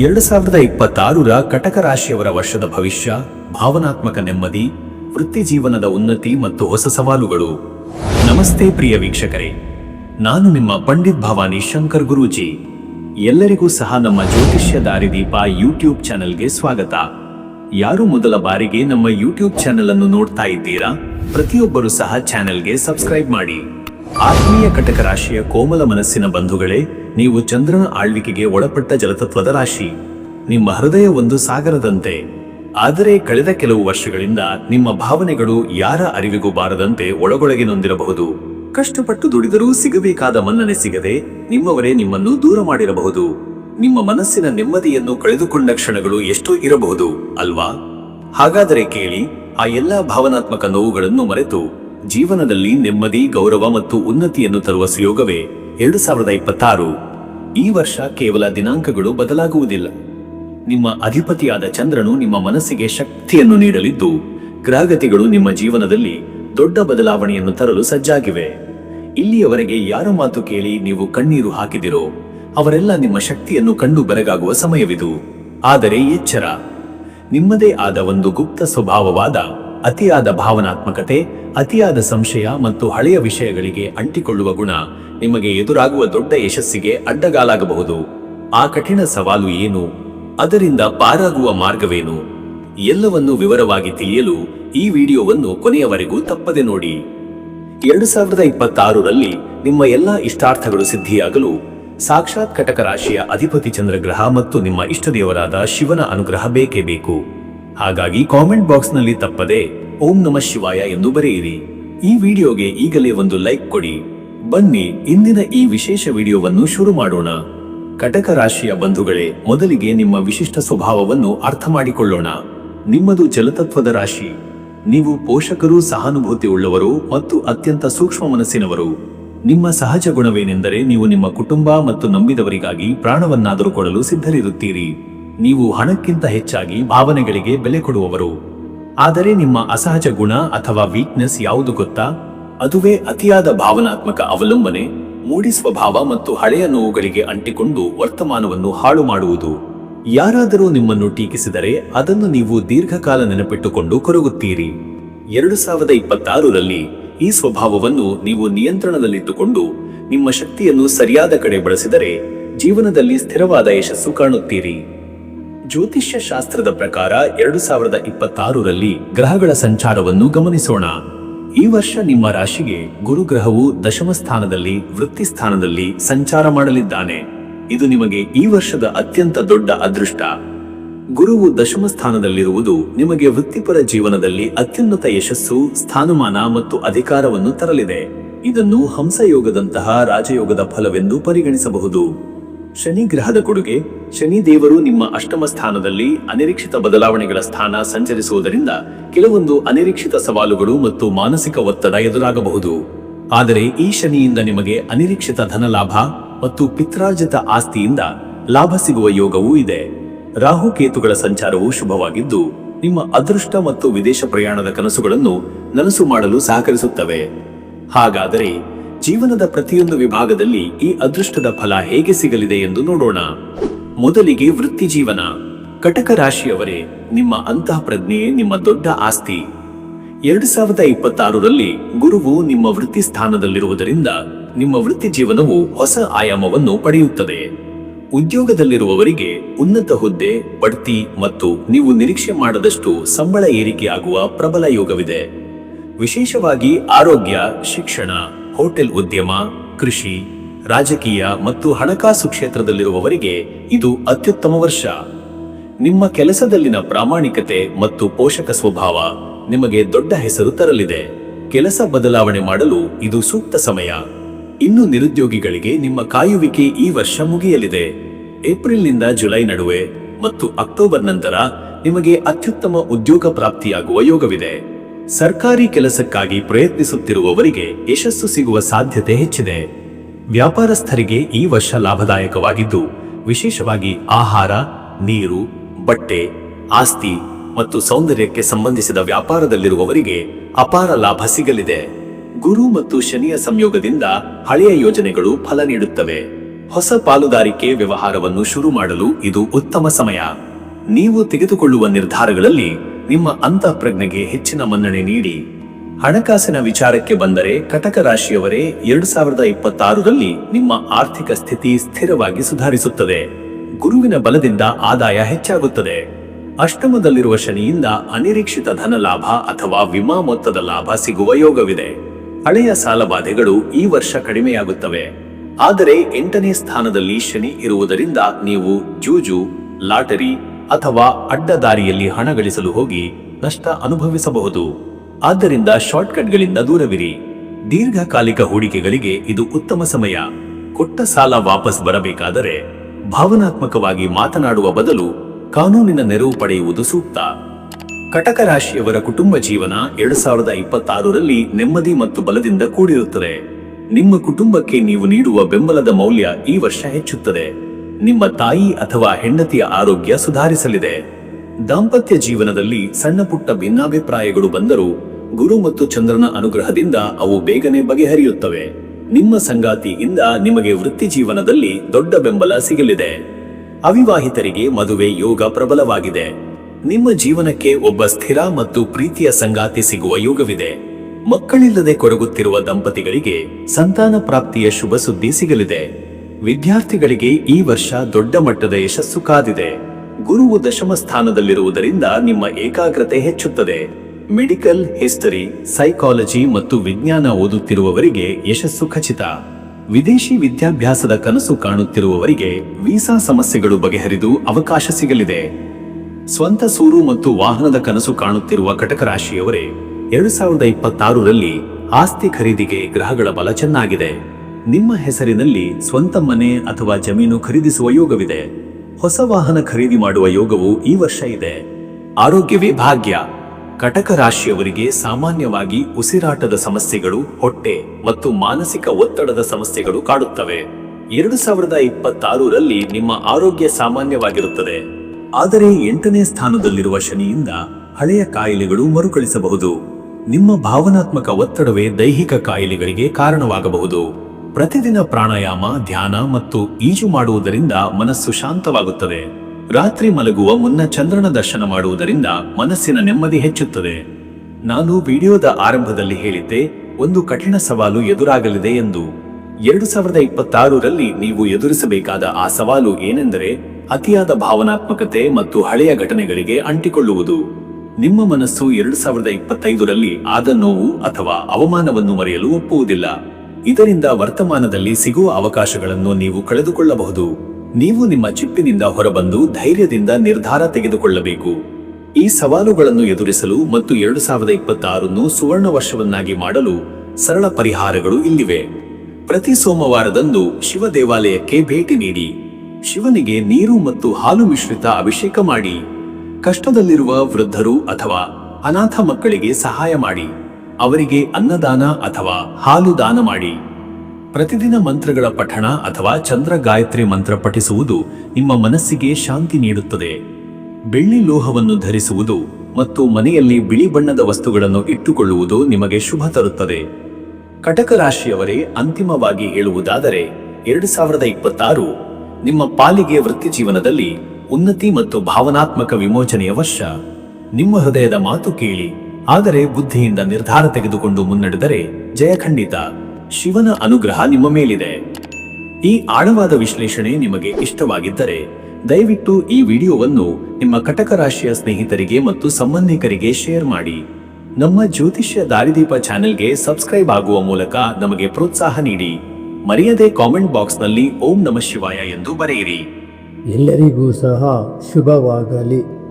ಎರಡು ಸಾವಿರದ ಇಪ್ಪತ್ತಾರರ ಕಟಕ ರಾಶಿಯವರ ವರ್ಷದ ಭವಿಷ್ಯ, ಭಾವನಾತ್ಮಕ ನೆಮ್ಮದಿ, ವೃತ್ತಿ ಜೀವನದ ಉನ್ನತಿ ಮತ್ತು ಹೊಸ ಸವಾಲುಗಳು. ನಮಸ್ತೆ ಪ್ರಿಯ ವೀಕ್ಷಕರೇ, ನಾನು ನಿಮ್ಮ ಪಂಡಿತ್ ಭವಾನಿ ಶಂಕರ್ ಗುರೂಜಿ. ಎಲ್ಲರಿಗೂ ಸಹ ನಮ್ಮ ಜ್ಯೋತಿಷ್ಯ ದಾರಿದೀಪ ಯೂಟ್ಯೂಬ್ ಚಾನೆಲ್ಗೆ ಸ್ವಾಗತ. ಯಾರು ಮೊದಲ ಬಾರಿಗೆ ನಮ್ಮ ಯೂಟ್ಯೂಬ್ ಚಾನೆಲ್ ಅನ್ನು ನೋಡ್ತಾ ಇದ್ದೀರಾ, ಪ್ರತಿಯೊಬ್ಬರು ಸಹ ಚಾನೆಲ್ಗೆ ಸಬ್ಸ್ಕ್ರೈಬ್ ಮಾಡಿ. ಆತ್ಮೀಯ ಕಟಕ ರಾಶಿಯ ಕೋಮಲ ಮನಸ್ಸಿನ ಬಂಧುಗಳೇ ನೀವು ಚಂದ್ರನ ಆಳ್ವಿಕೆಗೆ ಒಳಪಟ್ಟ ಜಲತತ್ವದ ರಾಶಿ. ನಿಮ್ಮ ಹೃದಯ ಒಂದು ಸಾಗರದಂತೆ. ಆದರೆ ಕಳೆದ ಕೆಲವು ವರ್ಷಗಳಿಂದ ನಿಮ್ಮ ಭಾವನೆಗಳು ಯಾರ ಅರಿವಿಗೂ ಬಾರದಂತೆ ಒಳಗೊಳಗೆ ನೊಂದಿರಬಹುದು. ಕಷ್ಟಪಟ್ಟು ದುಡಿದರೂ ಸಿಗಬೇಕಾದ ಮನ್ನಣೆ ಸಿಗದೆ ನಿಮ್ಮವರೇ ನಿಮ್ಮನ್ನು ದೂರ ಮಾಡಿರಬಹುದು. ನಿಮ್ಮ ಮನಸ್ಸಿನ ನೆಮ್ಮದಿಯನ್ನು ಕಳೆದುಕೊಂಡ ಕ್ಷಣಗಳು ಎಷ್ಟೋ ಇರಬಹುದು, ಅಲ್ವಾ? ಹಾಗಾದರೆ ಕೇಳಿ, ಆ ಎಲ್ಲಾ ಭಾವನಾತ್ಮಕ ನೋವುಗಳನ್ನು ಮರೆತು ಜೀವನದಲ್ಲಿ ನೆಮ್ಮದಿ, ಗೌರವ ಮತ್ತು ಉನ್ನತಿಯನ್ನು ತರುವ ಸುಯೋಗವೇ? ಎರಡು ಸಾವಿರದ ಇಪ್ಪತ್ತಾರು. ಈ ವರ್ಷ ಕೇವಲ ದಿನಾಂಕಗಳು ಬದಲಾಗುವುದಿಲ್ಲ. ನಿಮ್ಮ ಅಧಿಪತಿಯಾದ ಚಂದ್ರನು ನಿಮ್ಮ ಮನಸ್ಸಿಗೆ ಶಕ್ತಿಯನ್ನು ನೀಡಲಿದ್ದು, ಗ್ರಹಗತಿಗಳು ನಿಮ್ಮ ಜೀವನದಲ್ಲಿ ದೊಡ್ಡ ಬದಲಾವಣೆಯನ್ನು ತರಲು ಸಜ್ಜಾಗಿವೆ. ಇಲ್ಲಿಯವರೆಗೆ ಯಾರ ಮಾತು ಕೇಳಿ ನೀವು ಕಣ್ಣೀರು ಹಾಕಿದಿರೋ, ಅವರೆಲ್ಲ ನಿಮ್ಮ ಶಕ್ತಿಯನ್ನು ಕಂಡು ಬೆರಗಾಗುವ ಸಮಯವಿದು. ಆದರೆ ಎಚ್ಚರ. ನಿಮ್ಮದೇ ಆದ ಒಂದು ಗುಪ್ತ ಸ್ವಭಾವವಾದ ಅತಿಯಾದ ಭಾವನಾತ್ಮಕತೆ, ಅತಿಯಾದ ಸಂಶಯ ಮತ್ತು ಹಳೆಯ ವಿಷಯಗಳಿಗೆ ಅಂಟಿಕೊಳ್ಳುವ ಗುಣ ನಿಮಗೆ ಎದುರಾಗುವ ದೊಡ್ಡ ಯಶಸ್ಸಿಗೆ ಅಡ್ಡಗಾಲಾಗಬಹುದು. ಆ ಕಠಿಣ ಸವಾಲು ಏನು? ಅದರಿಂದ ಪಾರಾಗುವ ಮಾರ್ಗವೇನು? ಎಲ್ಲವನ್ನು ವಿವರವಾಗಿ ತಿಳಿಯಲು ಈ ವಿಡಿಯೋವನ್ನು ಕೊನೆಯವರೆಗೂ ತಪ್ಪದೆ ನೋಡಿ. ಎರಡು ಸಾವಿರದ ಇಪ್ಪತ್ತಾರರಲ್ಲಿ ನಿಮ್ಮ ಎಲ್ಲಾ ಇಷ್ಟಾರ್ಥಗಳು ಸಿದ್ಧಿಯಾಗಲು ಸಾಕ್ಷಾತ್ ಕಟಕ ರಾಶಿಯ ಅಧಿಪತಿ ಚಂದ್ರಗ್ರಹ ಮತ್ತು ನಿಮ್ಮ ಇಷ್ಟದೇವರಾದ ಶಿವನ ಅನುಗ್ರಹ ಬೇಕೇ ಬೇಕು. ಹಾಗಾಗಿ ಕಾಮೆಂಟ್ ಬಾಕ್ಸ್ನಲ್ಲಿ ತಪ್ಪದೆ ಓಂ ನಮಃ ಶಿವಾಯ ಎಂದು ಬರೆಯಿರಿ. ಈ ವಿಡಿಯೋಗೆ ಈಗಲೇ ಒಂದು ಲೈಕ್ ಕೊಡಿ. ಬನ್ನಿ, ಇಂದಿನ ಈ ವಿಶೇಷ ವಿಡಿಯೋವನ್ನು ಶುರು ಮಾಡೋಣ. ಕಟಕ ರಾಶಿಯ ಬಂಧುಗಳೇ, ಮೊದಲಿಗೆ ನಿಮ್ಮ ವಿಶಿಷ್ಟ ಸ್ವಭಾವವನ್ನು ಅರ್ಥ ಮಾಡಿಕೊಳ್ಳೋಣ. ನಿಮ್ಮದು ಜಲತತ್ವದ ರಾಶಿ. ನೀವು ಪೋಷಕರು ಸಹಾನುಭೂತಿ ಉಳ್ಳವರು ಮತ್ತು ಅತ್ಯಂತ ಸೂಕ್ಷ್ಮ ಮನಸ್ಸಿನವರು. ನಿಮ್ಮ ಸಹಜ ಗುಣವೇನೆಂದರೆ ನೀವು ನಿಮ್ಮ ಕುಟುಂಬ ಮತ್ತು ನಂಬಿದವರಿಗಾಗಿ ಪ್ರಾಣವನ್ನಾದರೂ ಕೊಡಲು ಸಿದ್ಧರಿರುತ್ತೀರಿ. ನೀವು ಹಣಕ್ಕಿಂತ ಹೆಚ್ಚಾಗಿ ಭಾವನೆಗಳಿಗೆ ಬೆಲೆ ಕೊಡುವವರು. ಆದರೆ ನಿಮ್ಮ ಅಸಹಜ ಗುಣ ಅಥವಾ ವೀಕ್ನೆಸ್ ಯಾವುದು ಗೊತ್ತಾ? ಅದುವೇ ಅತಿಯಾದ ಭಾವನಾತ್ಮಕ ಅವಲಂಬನೆ ಮೂಡಿ ಸ್ವಭಾವ ಮತ್ತು ಹಳೆಯ ನೋವುಗಳಿಗೆ ಅಂಟಿಕೊಂಡು ವರ್ತಮಾನವನ್ನು ಹಾಳು ಮಾಡುವುದು. ಯಾರಾದರೂ ನಿಮ್ಮನ್ನು ಟೀಕಿಸಿದರೆ ಅದನ್ನು ನೀವು ದೀರ್ಘಕಾಲ ನೆನಪಿಟ್ಟುಕೊಂಡು ಕೊರಗುತ್ತೀರಿ. ಎರಡು ಸಾವಿರದ ಇಪ್ಪತ್ತಾರರಲ್ಲಿ ಈ ಸ್ವಭಾವವನ್ನು ನೀವು ನಿಯಂತ್ರಣದಲ್ಲಿಟ್ಟುಕೊಂಡು ನಿಮ್ಮ ಶಕ್ತಿಯನ್ನು ಸರಿಯಾದ ಕಡೆ ಬಳಸಿದರೆ ಜೀವನದಲ್ಲಿ ಸ್ಥಿರವಾದ ಯಶಸ್ಸು ಕಾಣುತ್ತೀರಿ. ಜ್ಯೋತಿಷ್ಯ ಶಾಸ್ತ್ರದ ಪ್ರಕಾರ ಎರಡು ಸಾವಿರದ ಇಪ್ಪತ್ತಾರರಲ್ಲಿ ಗ್ರಹಗಳ ಸಂಚಾರವನ್ನು ಗಮನಿಸೋಣ. ಈ ವರ್ಷ ನಿಮ್ಮ ರಾಶಿಗೆ ಗುರುಗ್ರಹವು ದಶಮ ಸ್ಥಾನದಲ್ಲಿ ವೃತ್ತಿ ಸ್ಥಾನದಲ್ಲಿ ಸಂಚಾರ ಮಾಡಲಿದ್ದಾನೆ. ಇದು ನಿಮಗೆ ಈ ವರ್ಷದ ಅತ್ಯಂತ ದೊಡ್ಡ ಅದೃಷ್ಟ. ಗುರುವು ದಶಮ ಸ್ಥಾನದಲ್ಲಿರುವುದು ನಿಮಗೆ ವೃತ್ತಿಪರ ಜೀವನದಲ್ಲಿ ಅತ್ಯುನ್ನತ ಯಶಸ್ಸು, ಸ್ಥಾನಮಾನ ಮತ್ತು ಅಧಿಕಾರವನ್ನು ತರಲಿದೆ. ಇದನ್ನು ಹಂಸಯೋಗದಂತಹ ರಾಜಯೋಗದ ಫಲವೆಂದು ಪರಿಗಣಿಸಬಹುದು. ಶನಿ ಗ್ರಹದ ಕೊಡುಗೆ. ಶನಿ ದೇವರು ನಿಮ್ಮ ಅಷ್ಟಮ ಸ್ಥಾನದಲ್ಲಿ ಅನಿರೀಕ್ಷಿತ ಬದಲಾವಣೆಗಳ ಸ್ಥಾನ ಸಂಚರಿಸುವುದರಿಂದ ಕೆಲವೊಂದು ಅನಿರೀಕ್ಷಿತ ಸವಾಲುಗಳು ಮತ್ತು ಮಾನಸಿಕ ಒತ್ತಡ ಎದುರಾಗಬಹುದು. ಆದರೆ ಈ ಶನಿಯಿಂದ ನಿಮಗೆ ಅನಿರೀಕ್ಷಿತ ಧನ ಲಾಭ ಮತ್ತು ಪಿತ್ರಾರ್ಜಿತ ಆಸ್ತಿಯಿಂದ ಲಾಭ ಸಿಗುವ ಯೋಗವೂ ಇದೆ. ರಾಹು ಕೇತುಗಳ ಸಂಚಾರವು ಶುಭವಾಗಿದ್ದು, ನಿಮ್ಮ ಅದೃಷ್ಟ ಮತ್ತು ವಿದೇಶ ಪ್ರಯಾಣದ ಕನಸುಗಳನ್ನು ನನಸು ಮಾಡಲು ಸಹಕರಿಸುತ್ತವೆ. ಹಾಗಾದರೆ ಜೀವನದ ಪ್ರತಿಯೊಂದು ವಿಭಾಗದಲ್ಲಿ ಈ ಅದೃಷ್ಟದ ಫಲ ಹೇಗೆ ಸಿಗಲಿದೆ ಎಂದು ನೋಡೋಣ. ಮೊದಲಿಗೆ ವೃತ್ತಿ ಜೀವನ. ಕಟಕ ರಾಶಿಯವರೇ, ನಿಮ್ಮ ಅಂತಃ ಪ್ರಜ್ಞೆಯೇ ನಿಮ್ಮ ದೊಡ್ಡ ಆಸ್ತಿ. ಎರಡು ಸಾವಿರದ ಇಪ್ಪತ್ತಾರರಲ್ಲಿ ಗುರುವು ನಿಮ್ಮ ವೃತ್ತಿ ಸ್ಥಾನದಲ್ಲಿರುವುದರಿಂದ ನಿಮ್ಮ ವೃತ್ತಿ ಜೀವನವು ಹೊಸ ಆಯಾಮವನ್ನು ಪಡೆಯುತ್ತದೆ. ಉದ್ಯೋಗದಲ್ಲಿರುವವರಿಗೆ ಉನ್ನತ ಹುದ್ದೆ, ಬಡ್ತಿ ಮತ್ತು ನೀವು ನಿರೀಕ್ಷೆ ಮಾಡದಷ್ಟು ಸಂಬಳ ಏರಿಕೆಯಾಗುವ ಪ್ರಬಲ ಯೋಗವಿದೆ. ವಿಶೇಷವಾಗಿ ಆರೋಗ್ಯ, ಶಿಕ್ಷಣ. ಹೋಟೆಲ್ ಉದ್ಯಮ, ಕೃಷಿ, ರಾಜಕೀಯ ಮತ್ತು ಹಣಕಾಸು ಕ್ಷೇತ್ರದಲ್ಲಿರುವವರಿಗೆ ಇದು ಅತ್ಯುತ್ತಮ ವರ್ಷ. ನಿಮ್ಮ ಕೆಲಸದಲ್ಲಿನ ಪ್ರಾಮಾಣಿಕತೆ ಮತ್ತು ಪೋಷಕ ಸ್ವಭಾವ ನಿಮಗೆ ದೊಡ್ಡ ಹೆಸರು ತರಲಿದೆ. ಕೆಲಸ ಬದಲಾವಣೆ ಮಾಡಲು ಇದು ಸೂಕ್ತ ಸಮಯ. ಇನ್ನು ನಿರುದ್ಯೋಗಿಗಳಿಗೆ ನಿಮ್ಮ ಕಾಯುವಿಕೆ ಈ ವರ್ಷ ಮುಗಿಯಲಿದೆ. ಏಪ್ರಿಲ್ನಿಂದ ಜುಲೈ ನಡುವೆ ಮತ್ತು ಅಕ್ಟೋಬರ್ ನಂತರ ನಿಮಗೆ ಅತ್ಯುತ್ತಮ ಉದ್ಯೋಗ ಪ್ರಾಪ್ತಿಯಾಗುವ ಯೋಗವಿದೆ. ಸರ್ಕಾರಿ ಕೆಲಸಕ್ಕಾಗಿ ಪ್ರಯತ್ನಿಸುತ್ತಿರುವವರಿಗೆ ಯಶಸ್ಸು ಸಿಗುವ ಸಾಧ್ಯತೆ ಹೆಚ್ಚಿದೆ. ವ್ಯಾಪಾರಸ್ಥರಿಗೆ ಈ ವರ್ಷ ಲಾಭದಾಯಕವಾಗಿದ್ದು, ವಿಶೇಷವಾಗಿ ಆಹಾರ, ನೀರು, ಬಟ್ಟೆ, ಆಸ್ತಿ ಮತ್ತು ಸೌಂದರ್ಯಕ್ಕೆ ಸಂಬಂಧಿಸಿದ ವ್ಯಾಪಾರದಲ್ಲಿರುವವರಿಗೆ ಅಪಾರ ಲಾಭ ಸಿಗಲಿದೆ. ಗುರು ಮತ್ತು ಶನಿಯ ಸಂಯೋಗದಿಂದ ಹಳೆಯ ಯೋಜನೆಗಳು ಫಲ ನೀಡುತ್ತವೆ. ಹೊಸ ಪಾಲುದಾರಿಕೆ ವ್ಯವಹಾರವನ್ನು ಶುರು ಮಾಡಲು ಇದು ಉತ್ತಮ ಸಮಯ. ನೀವು ತೆಗೆದುಕೊಳ್ಳುವ ನಿರ್ಧಾರಗಳಲ್ಲಿ ನಿಮ್ಮ ಅಂತಃಪ್ರಜ್ಞೆಗೆ ಹೆಚ್ಚಿನ ಮನ್ನಣೆ ನೀಡಿ. ಹಣಕಾಸಿನ ವಿಚಾರಕ್ಕೆ ಬಂದರೆ ಕಟಕ ರಾಶಿಯವರೇ ಎರಡು ಸಾವಿರದ ಇಪ್ಪತ್ತಾರರಲ್ಲಿ ನಿಮ್ಮ ಆರ್ಥಿಕ ಸ್ಥಿತಿ ಸ್ಥಿರವಾಗಿ ಸುಧಾರಿಸುತ್ತದೆ. ಗುರುವಿನ ಬಲದಿಂದ ಆದಾಯ ಹೆಚ್ಚಾಗುತ್ತದೆ. ಅಷ್ಟಮದಲ್ಲಿರುವ ಶನಿಯಿಂದ ಅನಿರೀಕ್ಷಿತ ಧನ ಲಾಭ ಅಥವಾ ವಿಮಾ ಮೊತ್ತದ ಲಾಭ ಸಿಗುವ ಯೋಗವಿದೆ. ಹಳೆಯ ಸಾಲಬಾಧೆಗಳು ಈ ವರ್ಷ ಕಡಿಮೆಯಾಗುತ್ತವೆ. ಆದರೆ ಎಂಟನೇ ಸ್ಥಾನದಲ್ಲಿ ಶನಿ ಇರುವುದರಿಂದ ನೀವು ಜೂಜು, ಲಾಟರಿ ಅಥವಾ ಅಡ್ಡದಾರಿಯಲ್ಲಿ ಹಣ ಗಳಿಸಲು ಹೋಗಿ ನಷ್ಟ ಅನುಭವಿಸಬಹುದು. ಆದ್ದರಿಂದ ಶಾರ್ಟ್ಕಟ್ಗಳಿಂದ ದೂರವಿರಿ. ದೀರ್ಘಕಾಲಿಕ ಹೂಡಿಕೆಗಳಿಗೆ ಇದು ಉತ್ತಮ ಸಮಯ. ಕೊಟ್ಟ ಸಾಲ ವಾಪಸ್ ಬರಬೇಕಾದರೆ ಭಾವನಾತ್ಮಕವಾಗಿ ಮಾತನಾಡುವ ಬದಲು ಕಾನೂನಿನ ನೆರವು ಪಡೆಯುವುದು ಸೂಕ್ತ. ಕಟಕ ರಾಶಿಯವರ ಕುಟುಂಬ ಜೀವನ ಎರಡು ಸಾವಿರದ ಇಪ್ಪತ್ತಾರರಲ್ಲಿ ನೆಮ್ಮದಿ ಮತ್ತು ಬಲದಿಂದ ಕೂಡಿರುತ್ತದೆ. ನಿಮ್ಮ ಕುಟುಂಬಕ್ಕೆ ನೀವು ನೀಡುವ ಬೆಂಬಲದ ಮೌಲ್ಯ ಈ ವರ್ಷ ಹೆಚ್ಚುತ್ತದೆ. ನಿಮ್ಮ ತಾಯಿ ಅಥವಾ ಹೆಂಡತಿಯ ಆರೋಗ್ಯ ಸುಧಾರಿಸಲಿದೆ. ದಾಂಪತ್ಯ ಜೀವನದಲ್ಲಿ ಸಣ್ಣ ಪುಟ್ಟ ಭಿನ್ನಾಭಿಪ್ರಾಯಗಳು ಬಂದರೂ ಗುರು ಮತ್ತು ಚಂದ್ರನ ಅನುಗ್ರಹದಿಂದ ಅವು ಬೇಗನೆ ಬಗೆಹರಿಯುತ್ತವೆ. ನಿಮ್ಮ ಸಂಗಾತಿಯಿಂದ ನಿಮಗೆ ವೃತ್ತಿ ಜೀವನದಲ್ಲಿ ದೊಡ್ಡ ಬೆಂಬಲ ಸಿಗಲಿದೆ. ಅವಿವಾಹಿತರಿಗೆ ಮದುವೆ ಯೋಗ ಪ್ರಬಲವಾಗಿದೆ. ನಿಮ್ಮ ಜೀವನಕ್ಕೆ ಒಬ್ಬ ಸ್ಥಿರ ಮತ್ತು ಪ್ರೀತಿಯ ಸಂಗಾತಿ ಸಿಗುವ ಯೋಗವಿದೆ. ಮಕ್ಕಳಿಲ್ಲದೆ ಕೊರಗುತ್ತಿರುವ ದಂಪತಿಗಳಿಗೆ ಸಂತಾನ ಪ್ರಾಪ್ತಿಯ ಶುಭ ಸುದ್ದಿ ಸಿಗಲಿದೆ. ವಿದ್ಯಾರ್ಥಿಗಳಿಗೆ ಈ ವರ್ಷ ದೊಡ್ಡ ಮಟ್ಟದ ಯಶಸ್ಸು ಕಾದಿದೆ. ಗುರುವು ದಶಮ ಸ್ಥಾನದಲ್ಲಿರುವುದರಿಂದ ನಿಮ್ಮ ಏಕಾಗ್ರತೆ ಹೆಚ್ಚುತ್ತದೆ. ಮೆಡಿಕಲ್, ಹಿಸ್ಟರಿ, ಸೈಕಾಲಜಿ ಮತ್ತು ವಿಜ್ಞಾನ ಓದುತ್ತಿರುವವರಿಗೆ ಯಶಸ್ಸು ಖಚಿತ. ವಿದೇಶಿ ವಿದ್ಯಾಭ್ಯಾಸದ ಕನಸು ಕಾಣುತ್ತಿರುವವರಿಗೆ ವೀಸಾ ಸಮಸ್ಯೆಗಳು ಬಗೆಹರಿದು ಅವಕಾಶ ಸಿಗಲಿದೆ. ಸ್ವಂತ ಸೂರು ಮತ್ತು ವಾಹನದ ಕನಸು ಕಾಣುತ್ತಿರುವ ಕಟಕ ರಾಶಿಯವರೇ ಎರಡು ಸಾವಿರದ ಇಪ್ಪತ್ತಾರರಲ್ಲಿ ಆಸ್ತಿ ಖರೀದಿಗೆ ಗ್ರಹಗಳ ಬಲ ಚೆನ್ನಾಗಿದೆ. ನಿಮ್ಮ ಹೆಸರಿನಲ್ಲಿ ಸ್ವಂತ ಮನೆ ಅಥವಾ ಜಮೀನು ಖರೀದಿಸುವ ಯೋಗವಿದೆ. ಹೊಸ ವಾಹನ ಖರೀದಿ ಮಾಡುವ ಯೋಗವು ಈ ವರ್ಷ ಇದೆ. ಆರೋಗ್ಯವೇ ಭಾಗ್ಯ. ಕಟಕ ರಾಶಿಯವರಿಗೆ ಸಾಮಾನ್ಯವಾಗಿ ಉಸಿರಾಟದ ಸಮಸ್ಯೆಗಳು ಹೊಟ್ಟೆ ಮತ್ತು ಮಾನಸಿಕ ಒತ್ತಡದ ಸಮಸ್ಯೆಗಳು ಕಾಡುತ್ತವೆ. ಎರಡು ಸಾವಿರದ ಇಪ್ಪತ್ತಾರರಲ್ಲಿ ನಿಮ್ಮ ಆರೋಗ್ಯ ಸಾಮಾನ್ಯವಾಗಿರುತ್ತದೆ. ಆದರೆ ಎಂಟನೇ ಸ್ಥಾನದಲ್ಲಿರುವ ಶನಿಯಿಂದ ಹಳೆಯ ಕಾಯಿಲೆಗಳು ಮರುಕಳಿಸಬಹುದು. ನಿಮ್ಮ ಭಾವನಾತ್ಮಕ ಒತ್ತಡವೇ ದೈಹಿಕ ಕಾಯಿಲೆಗಳಿಗೆ ಕಾರಣವಾಗಬಹುದು. ಪ್ರತಿದಿನ ಪ್ರಾಣಾಯಾಮ, ಧ್ಯಾನ ಮತ್ತು ಈಜು ಮಾಡುವುದರಿಂದ ಮನಸ್ಸು ಶಾಂತವಾಗುತ್ತದೆ. ರಾತ್ರಿ ಮಲಗುವ ಮುನ್ನ ಚಂದ್ರನ ದರ್ಶನ ಮಾಡುವುದರಿಂದ ಮನಸ್ಸಿನ ನೆಮ್ಮದಿ ಹೆಚ್ಚುತ್ತದೆ. ನಾನು ವಿಡಿಯೋದ ಆರಂಭದಲ್ಲಿ ಹೇಳಿದ್ದೆ, ಒಂದು ಕಠಿಣ ಸವಾಲು ಎದುರಾಗಲಿದೆ ಎಂದು. ಎರಡು ಸಾವಿರದ ಇಪ್ಪತ್ತಾರರಲ್ಲಿ ನೀವು ಎದುರಿಸಬೇಕಾದ ಆ ಸವಾಲು ಏನೆಂದರೆ, ಅತಿಯಾದ ಭಾವನಾತ್ಮಕತೆ ಮತ್ತು ಹಳೆಯ ಘಟನೆಗಳಿಗೆ ಅಂಟಿಕೊಳ್ಳುವುದು. ನಿಮ್ಮ ಮನಸ್ಸು ಎರಡು ಸಾವಿರದ ಇಪ್ಪತ್ತೈದರಲ್ಲಿ ಆದ ನೋವು ಅಥವಾ ಅವಮಾನವನ್ನು ಮರೆಯಲು ಒಪ್ಪುವುದಿಲ್ಲ. ಇದರಿಂದ ವರ್ತಮಾನದಲ್ಲಿ ಸಿಗುವ ಅವಕಾಶಗಳನ್ನು ನೀವು ಕಳೆದುಕೊಳ್ಳಬಹುದು. ನೀವು ನಿಮ್ಮ ಚಿಪ್ಪಿನಿಂದ ಹೊರಬಂದು ಧೈರ್ಯದಿಂದ ನಿರ್ಧಾರ ತೆಗೆದುಕೊಳ್ಳಬೇಕು. ಈ ಸವಾಲುಗಳನ್ನು ಎದುರಿಸಲು ಮತ್ತು ಎರಡು ಸಾವಿರದ ಇಪ್ಪತ್ತಾರನ್ನು ಸುವರ್ಣ ವರ್ಷವನ್ನಾಗಿ ಮಾಡಲು ಸರಳ ಪರಿಹಾರಗಳು ಇಲ್ಲಿವೆ. ಪ್ರತಿ ಸೋಮವಾರದಂದು ಶಿವ ದೇವಾಲಯಕ್ಕೆ ಭೇಟಿ ನೀಡಿ. ಶಿವನಿಗೆ ನೀರು ಮತ್ತು ಹಾಲು ಮಿಶ್ರಿತ ಅಭಿಷೇಕ ಮಾಡಿ. ಕಷ್ಟದಲ್ಲಿರುವ ವೃದ್ಧರು ಅಥವಾ ಅನಾಥ ಮಕ್ಕಳಿಗೆ ಸಹಾಯ ಮಾಡಿ. ಅವರಿಗೆ ಅನ್ನದಾನ ಅಥವಾ ಹಾಲು ದಾನ ಮಾಡಿ. ಪ್ರತಿದಿನ ಮಂತ್ರಗಳ ಪಠಣ ಅಥವಾ ಚಂದ್ರ ಗಾಯತ್ರಿ ಮಂತ್ರ ಪಠಿಸುವುದು ನಿಮ್ಮ ಮನಸ್ಸಿಗೆ ಶಾಂತಿ ನೀಡುತ್ತದೆ. ಬೆಳ್ಳಿ ಲೋಹವನ್ನು ಧರಿಸುವುದು ಮತ್ತು ಮನೆಯಲ್ಲಿ ಬಿಳಿ ಬಣ್ಣದ ವಸ್ತುಗಳನ್ನು ಇಟ್ಟುಕೊಳ್ಳುವುದು ನಿಮಗೆ ಶುಭ ತರುತ್ತದೆ. ಕಟಕ ರಾಶಿಯವರೇ, ಅಂತಿಮವಾಗಿ ಹೇಳುವುದಾದರೆ, ಎರಡು ಸಾವಿರದ ಇಪ್ಪತ್ತಾರು ನಿಮ್ಮ ಪಾಲಿಗೆ ವೃತ್ತಿ ಜೀವನದಲ್ಲಿ ಉನ್ನತಿ ಮತ್ತು ಭಾವನಾತ್ಮಕ ವಿಮೋಚನೆಯ ವರ್ಷ. ನಿಮ್ಮ ಹೃದಯದ ಮಾತು ಕೇಳಿ. ಆದರೆ ಬುದ್ಧಿಯಿಂದ ನಿರ್ಧಾರ ತೆಗೆದುಕೊಂಡು ಮುನ್ನಡೆದರೆ ಜಯ ಖಂಡಿತ ಶಿವನ ಅನುಗ್ರಹ ನಿಮ್ಮ ಮೇಲಿದೆ. ಈ ಆಳವಾದ ವಿಶ್ಲೇಷಣೆ ನಿಮಗೆ ಇಷ್ಟವಾಗಿದ್ದರೆ ದಯವಿಟ್ಟು ಈ ವಿಡಿಯೋವನ್ನು ನಿಮ್ಮ ಕಟಕ ರಾಶಿಯ ಸ್ನೇಹಿತರಿಗೆ ಮತ್ತು ಸಂಬಂಧಿಕರಿಗೆ ಶೇರ್ ಮಾಡಿ. ನಮ್ಮ ಜ್ಯೋತಿಷ್ಯ ದಾರಿದೀಪ ಚಾನೆಲ್ಗೆ ಸಬ್ಸ್ಕ್ರೈಬ್ ಆಗುವ ಮೂಲಕ ನಮಗೆ ಪ್ರೋತ್ಸಾಹ ನೀಡಿ. ಮರೆಯದೆ ಕಾಮೆಂಟ್ ಬಾಕ್ಸ್ನಲ್ಲಿ ಓಂ ನಮ ಶಿವಾಯ ಎಂದು ಬರೆಯಿರಿ. ಎಲ್ಲರಿಗೂ ಸಹ ಶುಭವಾಗಲಿ.